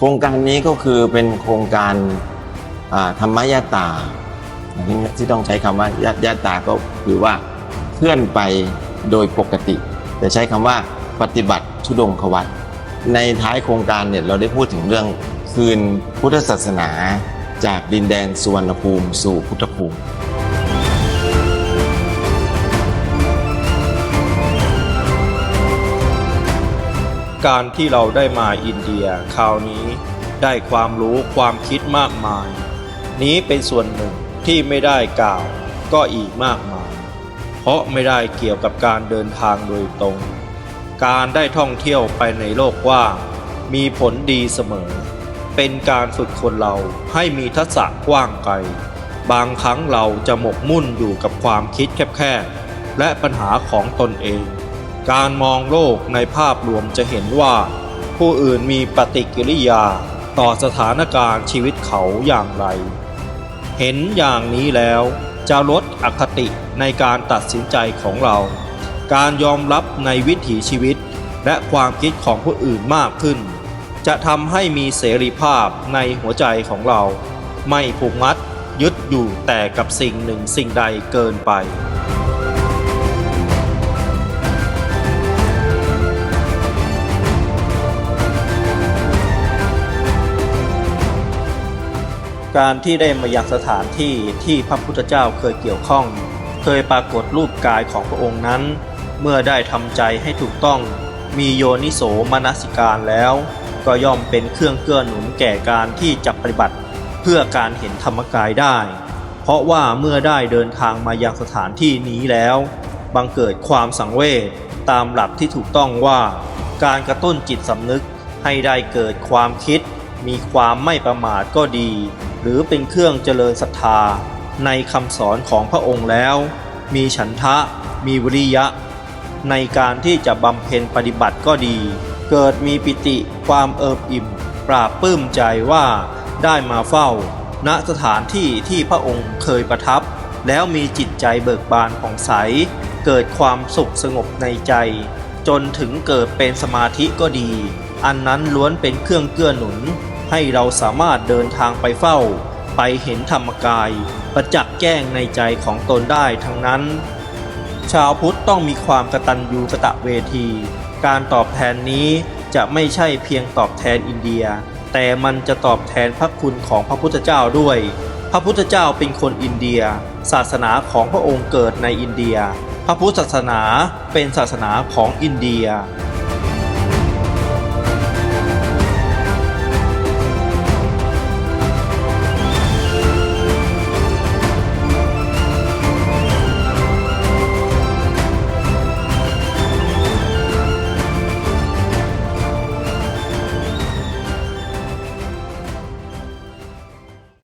โครงการนี้ก็คือเป็นโครงการธรรมยาตาที่ต้องใช้คำว่ายายาตาก็คือว่าเคลื่อนไปโดยปกติ แต่ใช้คำว่าปฏิบัติทุดงควัตในท้ายโครงการเนี่ยเราได้พูดถึงเรื่องคืนพุทธศาสนา จากดินแดนสุวรรณภูมิสู่พุทธภูมิ การที่เราได้มาอินเดียคราวนี้ได้ความรู้ความคิดมากมาย นี้เป็นส่วนหนึ่งที่ไม่ได้กล่าวก็อีกมากมาย เพราะไม่ได้เกี่ยวกับการเดินทางโดยตรง การได้ท่องเที่ยวไปในโลกว่างมีผลดีเสมอ เป็นการฝึกคนเราให้มีทักษะกว้างไกล บางครั้งเราจะหมกมุ่นอยู่กับความคิดแคบๆและปัญหาของตนเอง การมองโลกในภาพรวมจะเห็นว่า ผู้อื่นมีปฏิกิริยาต่อสถานการณ์ชีวิตเขาอย่างไร เห็นอย่างนี้แล้วจะลดอคติในการตัดสินใจของเรา การยอมรับในวิถีชีวิตและความคิดของผู้อื่นมากขึ้น จะทำให้มีเสรีภาพในหัวใจของเรา ไม่ผูกมัดยึดอยู่แต่กับสิ่งหนึ่งสิ่งใดเกินไป การที่ได้มายังสถานที่ที่พระพุทธเจ้าเคยเกี่ยวข้อง เคยปรากฏรูปกายของพระองค์นั้น เมื่อได้ทำใจให้ถูกต้องมีโยนิโสมนสิการแล้ว ก็ย่อมเป็นเครื่องเกื้อหนุนแก่การที่จะปฏิบัติ เพื่อการเห็นธรรมกายได้ เพราะว่าเมื่อได้เดินทางมายังสถานที่นี้แล้ว บังเกิดความสังเวชตามหลักที่ถูกต้องว่า การกระตุ้นจิตสำนึกให้ได้เกิดความคิด มีความไม่ประมาทก็ดี รือเป็นเครื่องเจริญศรัทธา ในคำสอนของพระองค์แล้ว มีฉันทะ มีวิริยะ ในการที่จะบำเพ็ญปฏิบัติก็ดี เกิดมีปิติความเอิบอิ่ม ปราบปลื้มใจว่าได้มาเฝ้า ณสถานที่ที่พระองค์เคยประทับ แล้วมีจิตใจเบิกบานผ่องใส เกิดความสุขสงบในใจ จนถึงเกิดเป็นสมาธิก็ดี อันนั้นล้วนเป็นเครื่องเกื้อหนุน ให้เราสามารถเดินทางไปเฝ้า ไปเห็นธรรมกาย ประจักษ์แจ้งในใจของตนได้ทั้งนั้น ชาวพุทธต้องมีความกตัญญูกะตะเวที การตอบแทนนี้จะไม่ใช่เพียงตอบแทนอินเดีย แต่มันจะตอบแทนพระคุณของพระพุทธเจ้าด้วย พระพุทธเจ้าเป็นคนอินเดีย ศาสนาของพระองค์เกิดในอินเดีย พระพุทธศาสนาเป็นศาสนาของอินเดีย